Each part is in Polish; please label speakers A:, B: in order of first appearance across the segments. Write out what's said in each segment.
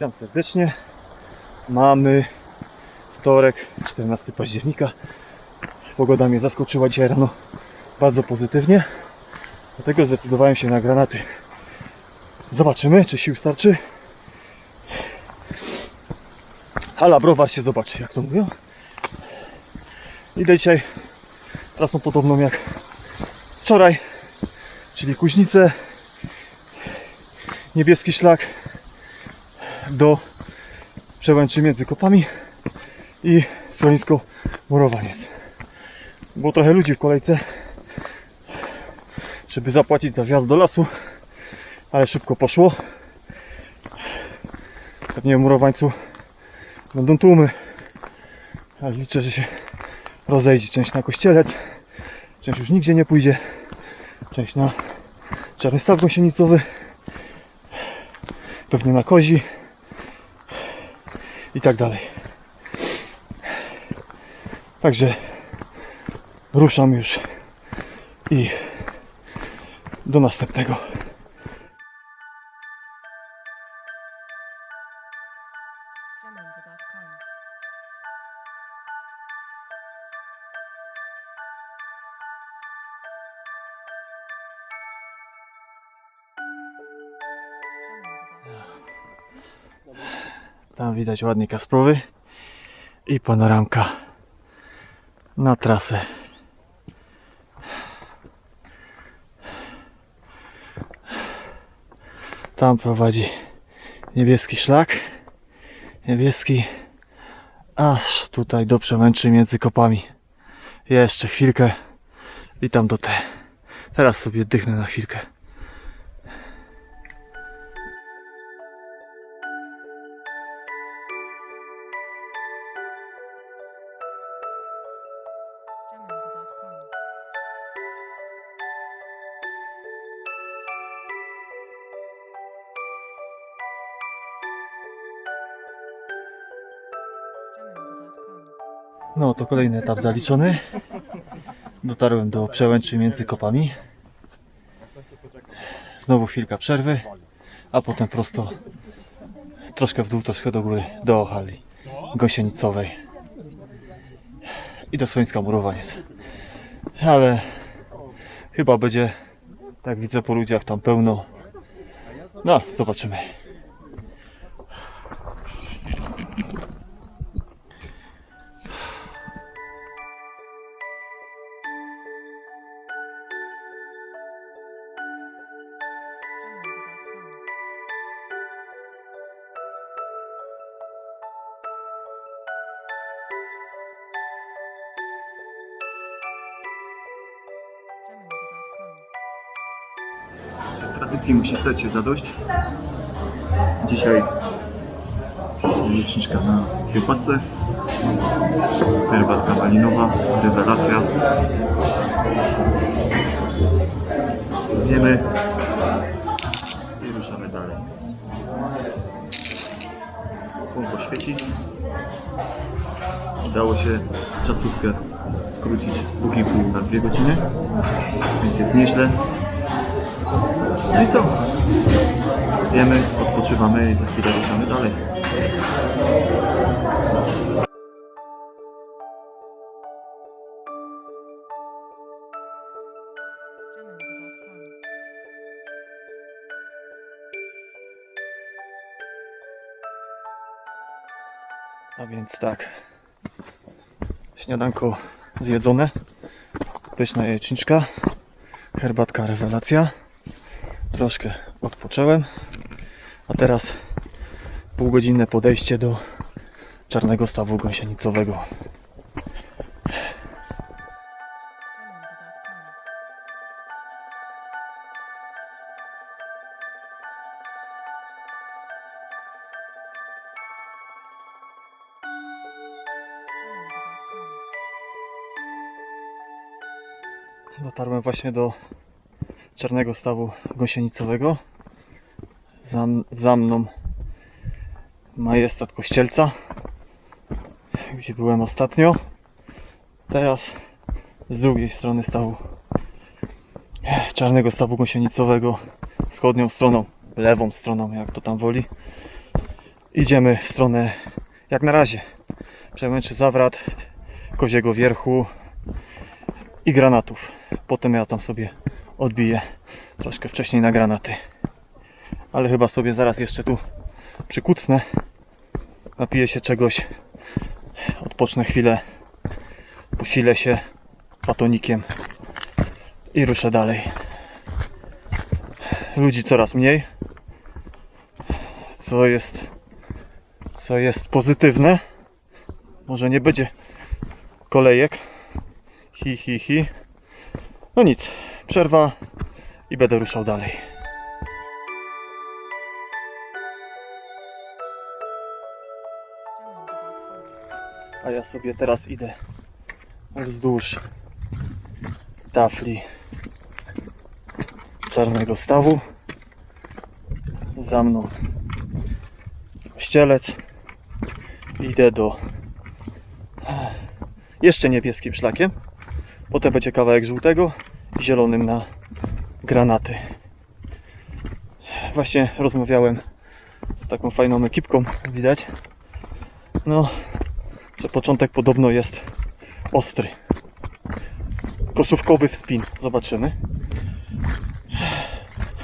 A: Witam serdecznie. Mamy wtorek, 14 października. Pogoda mnie zaskoczyła dzisiaj rano bardzo pozytywnie. Dlatego zdecydowałem się na granaty. Zobaczymy, czy sił starczy. Hala browar się zobaczy, jak to mówią. Idę dzisiaj trasą podobną jak wczoraj, czyli Kuźnice, niebieski szlak do przełęczy między kopami i schronisko Murowaniec. Było trochę ludzi w kolejce, żeby zapłacić za wjazd do lasu, ale szybko poszło. Pewnie Murowańcu będą tłumy, ale liczę, że się rozejdzie część na kościelec, część już nigdzie nie pójdzie, część na czarny staw gąsienicowy, pewnie na kozi i tak dalej. Także ruszam już i do następnego. Widać ładnie Kasprowy i panoramka na trasę. Tam prowadzi niebieski szlak. Niebieski aż tutaj do przemęczy między kopami. Jeszcze chwilkę i tam do te. Teraz sobie dychnę na chwilkę. No to kolejny etap zaliczony. Dotarłem do przełęczy między kopami. Znowu chwilka przerwy, a potem prosto troszkę w dół, troszkę do góry do hali gąsienicowej i do Słońska Murowaniec. Ale chyba będzie, tak widzę po ludziach, tam pełno. No, zobaczymy. Tradycji musi stać się zadość. Dzisiaj liczniczka na kiełbasce, herbatka malinowa, rewelacja. Zjemy i ruszamy dalej. Słonko świeci. Udało się czasówkę skrócić z 2,5 na 2 godziny, więc jest nieźle. No i co? Jemy, odpoczywamy i za chwilę ruszamy dalej. A więc tak. Śniadanko zjedzone. Pyszna jajeczniczka. Herbatka rewelacja. Troszkę odpocząłem. A teraz półgodzinne podejście do czarnego stawu gąsienicowego. Dotarłem właśnie do czarnego stawu gąsienicowego. Za, za mną majestat kościelca, gdzie byłem ostatnio. Teraz z drugiej strony stawu czarnego stawu gąsienicowego wschodnią stroną, lewą stroną, jak to tam woli. idziemy w stronę, jak na razie, Przełęczy Zawrat, Koziego Wierchu i Granatów. Potem ja tam sobie odbiję troszkę wcześniej na granaty. Ale chyba sobie zaraz jeszcze tu przykucnę. Napiję się czegoś. Odpocznę chwilę. Posilę się batonikiem i ruszę dalej. Ludzi coraz mniej. Co jest co jest pozytywne. Może nie będzie kolejek. Hi, hi, hi. No nic, przerwa i będę ruszał dalej. A ja sobie teraz idę wzdłuż tafli czarnego stawu. Za mną ścielec. Idę do jeszcze niebieskim szlakiem. Potem będzie kawałek żółtego zielonym na granaty. Właśnie rozmawiałem z taką fajną ekipką, widać. No, że początek podobno jest ostry. Kosówkowy wspin. Zobaczymy.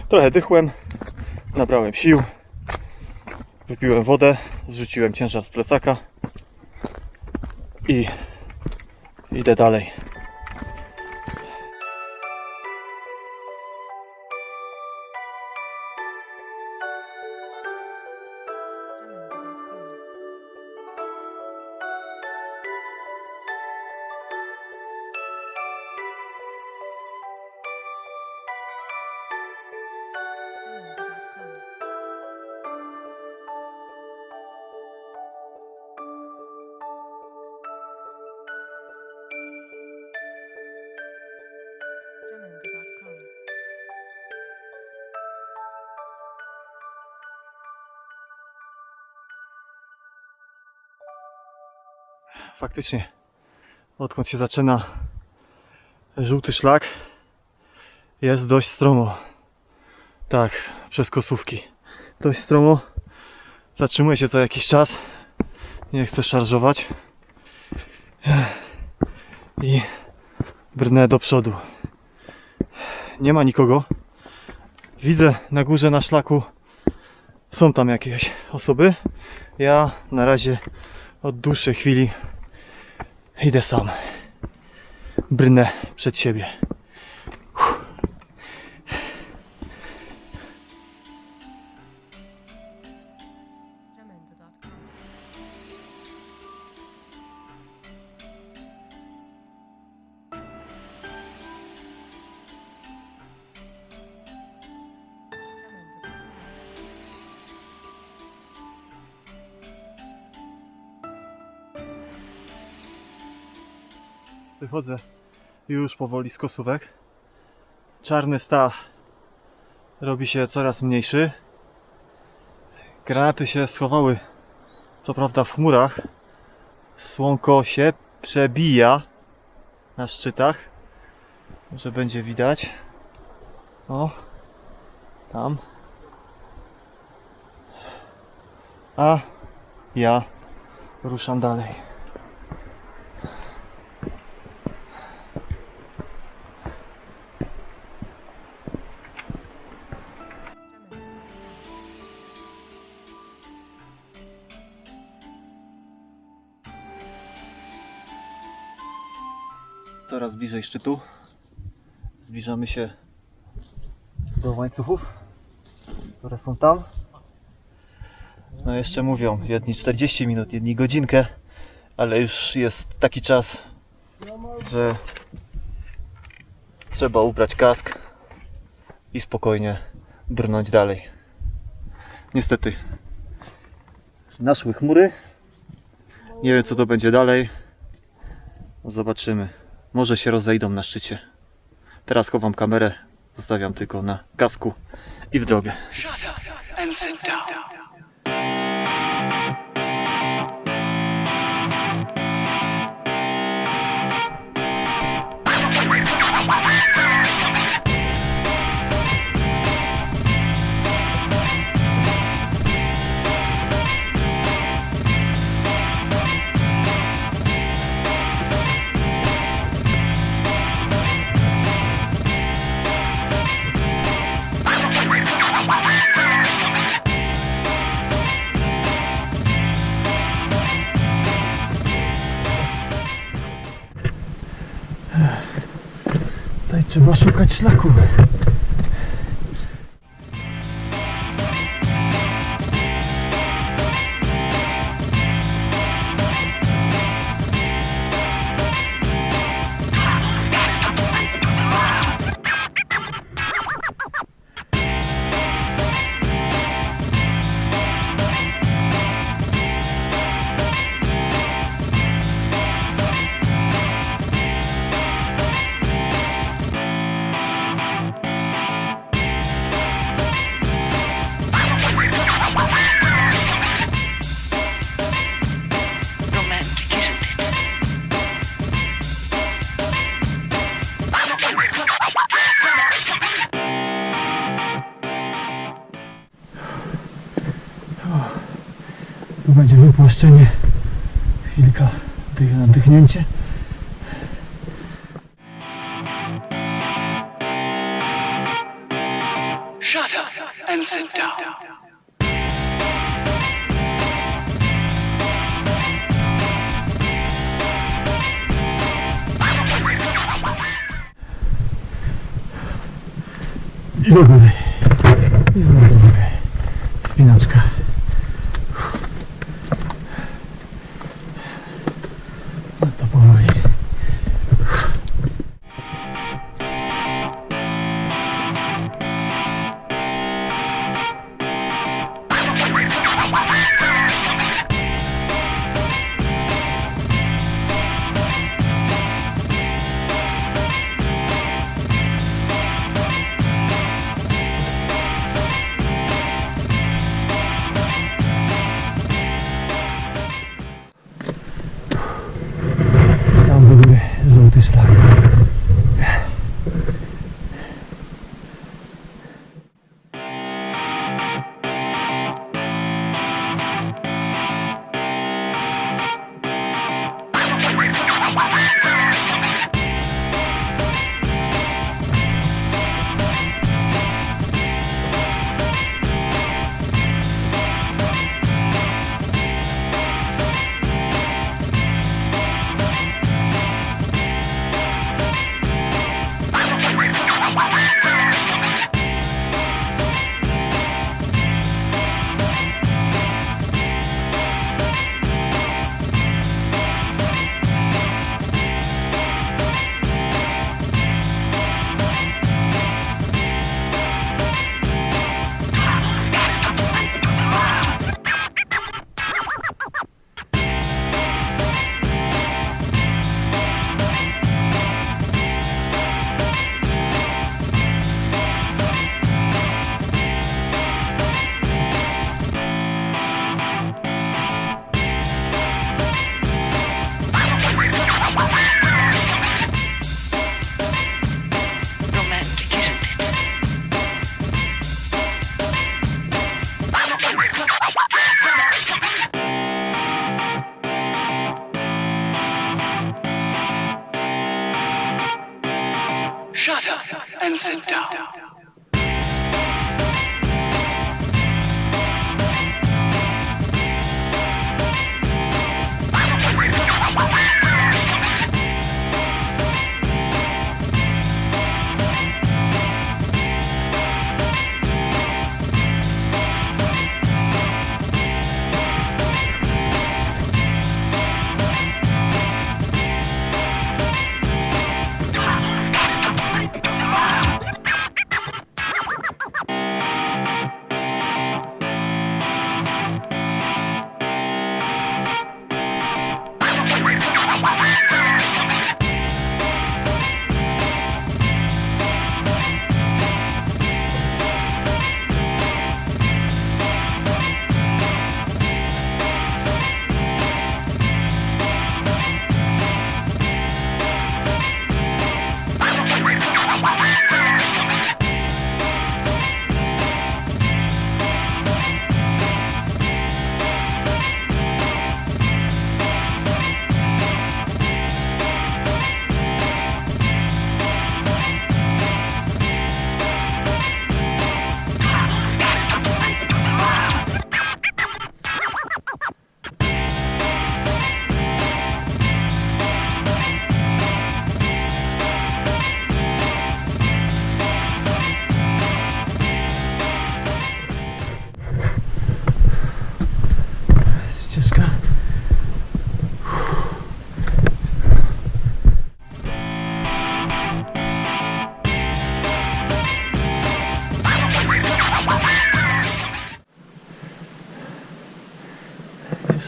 A: Trochę dychłem, nabrałem sił, wypiłem wodę, zrzuciłem ciężar z plecaka i idę dalej. Faktycznie, odkąd się zaczyna żółty szlak, jest dość stromo. Tak, przez kosówki. Dość stromo. Zatrzymuję się co jakiś czas. Nie chcę szarżować. I brnę do przodu. Nie ma nikogo. Widzę na górze na szlaku są tam jakieś osoby. Ja na razie od dłuższej chwili idę sam. Brnę przed siebie. Wychodzę już powoli z kosówek. Czarny staw robi się coraz mniejszy. Granaty się schowały, co prawda w chmurach. Słonko się przebija na szczytach. Może będzie widać. O, tam. A ja ruszam dalej. Bliżej szczytu. Zbliżamy się do łańcuchów, które są tam. No jeszcze mówią, jedni 40 minut, jedni godzinkę, ale już jest taki czas, że trzeba ubrać kask i spokojnie brnąć dalej. Niestety naszły chmury. Nie wiem co to będzie dalej. Zobaczymy. Może się rozejdą na szczycie. Teraz chowam kamerę, zostawiam tylko na kasku i w drogę.
B: Shut up and sit down.
A: Trzeba szukać szlaku. Będzie wypłaszczenie. Chwilka dych- oddychnięcie.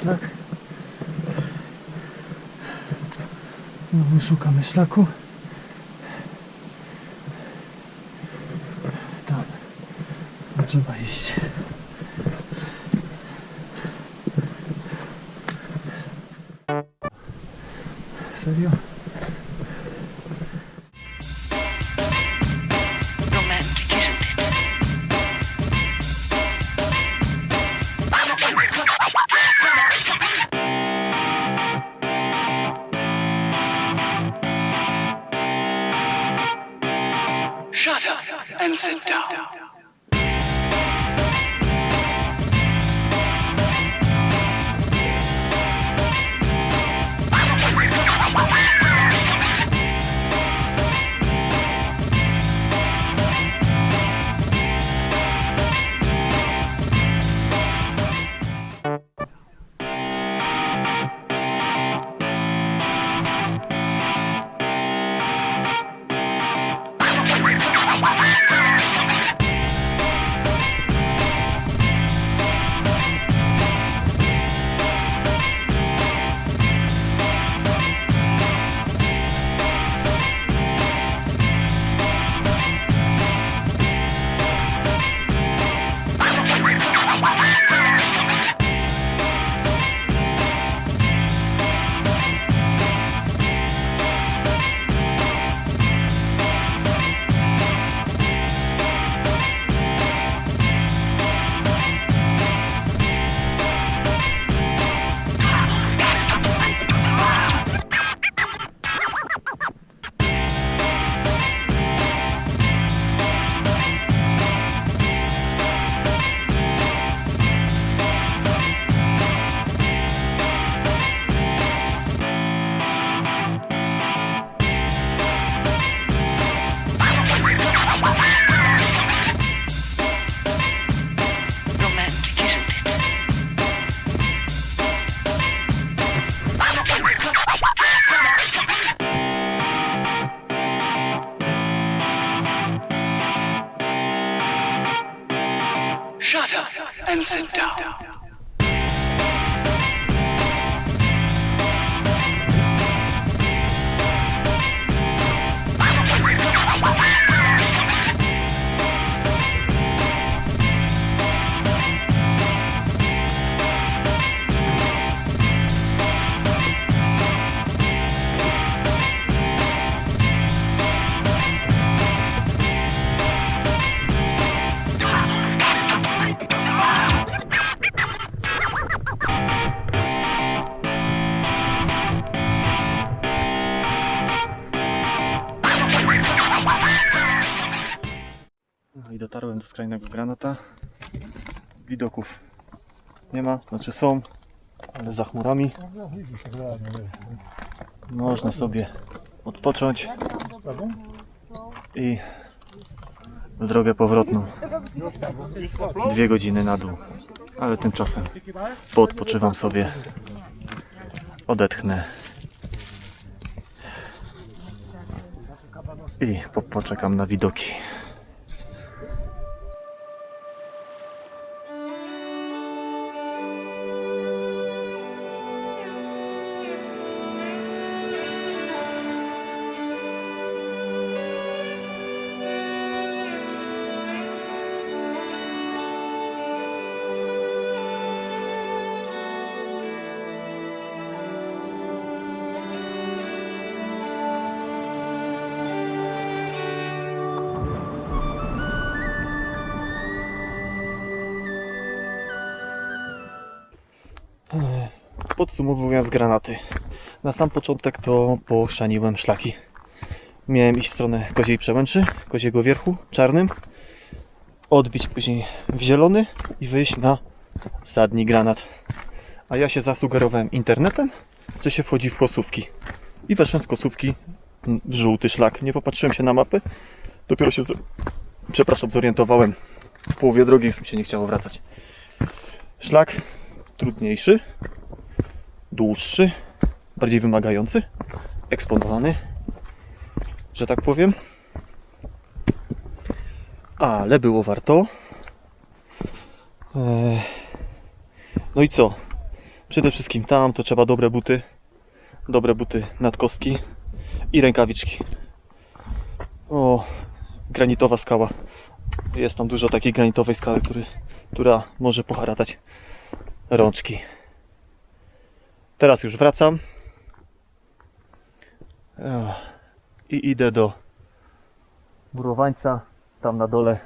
A: Szlak? Znowu szukamy szlaku. Tam. Tam trzeba iść.
B: Sit down.
A: Dotarłem do skrajnego granata. Widoków nie ma, znaczy są, ale za chmurami. Można sobie odpocząć i w drogę powrotną. Dwie godziny na dół, ale tymczasem poodpoczywam sobie, odetchnę i po- poczekam na widoki. Podsumowując granaty. Na sam początek to pochrzaniłem szlaki. Miałem iść w stronę Koziej Przełęczy, Koziego Wierchu, czarnym. Odbić później w zielony i wyjść na sadni granat. A ja się zasugerowałem internetem, że się wchodzi w kosówki. I weszłem w kosówki w żółty szlak. Nie popatrzyłem się na mapy. Dopiero się, z... przepraszam, zorientowałem. W połowie drogi już mi się nie chciało wracać. Szlak trudniejszy, dłuższy, bardziej wymagający, eksponowany, że tak powiem. Ale było warto. No i co? Przede wszystkim tam to trzeba dobre buty, dobre buty nadkostki i rękawiczki. O, granitowa skała. Jest tam dużo takiej granitowej skały, który, która może poharatać rączki. Teraz już wracam. I idę do murowańca, tam na dole,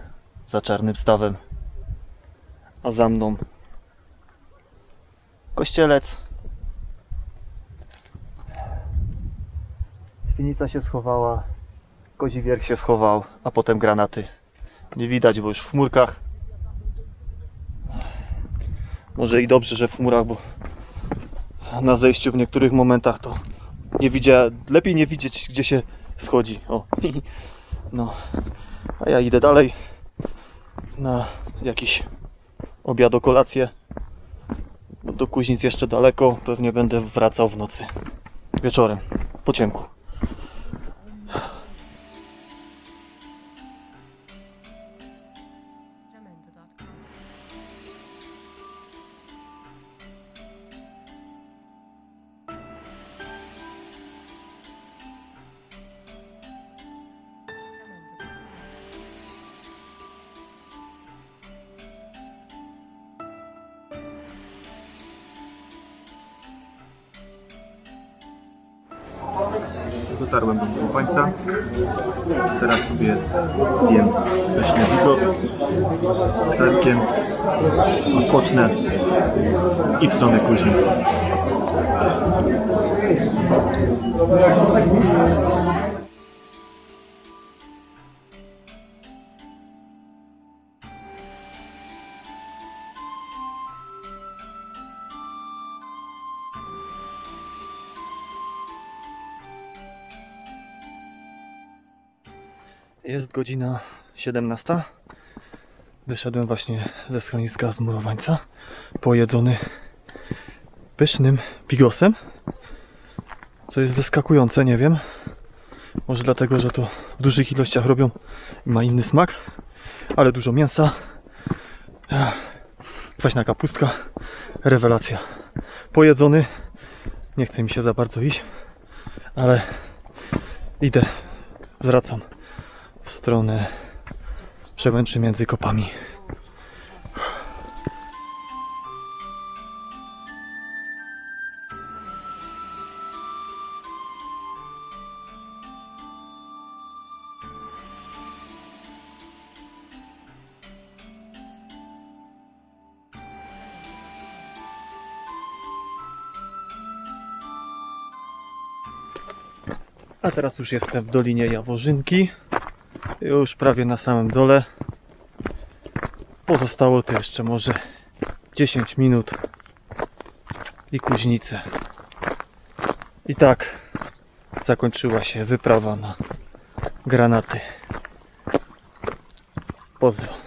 A: za czarnym stawem. A za mną kościelec. Świnica się schowała, kozi wierch się schował, a potem granaty. Nie widać, bo już w chmurkach. Może i dobrze, że w chmurach, bo na zejściu w niektórych momentach to nie widziałem, lepiej nie widzieć, gdzie się schodzi. O, no. A ja idę dalej na jakiś obiad, o kolację. Do Kuźnic jeszcze daleko, pewnie będę wracał w nocy. Wieczorem, po ciemku. Dotarłem do Murowańca. Teraz sobie zjem leśny widok z chlebkiem. Odpocznę i w stronę Kuźnic. Jest godzina 17. Wyszedłem właśnie ze schroniska z murowańca. Pojedzony pysznym bigosem. Co jest zaskakujące, nie wiem. Może dlatego, że to w dużych ilościach robią i ma inny smak. Ale dużo mięsa. Kwaśna kapustka. Rewelacja. Pojedzony. Nie chce mi się za bardzo iść. Ale idę. Zwracam stronę przełęczy między kopami. A teraz już jestem w Dolinie Jaworzynki. Już prawie na samym dole. Pozostało to jeszcze może 10 minut i kuźnice. I tak zakończyła się wyprawa na granaty. Pozdro.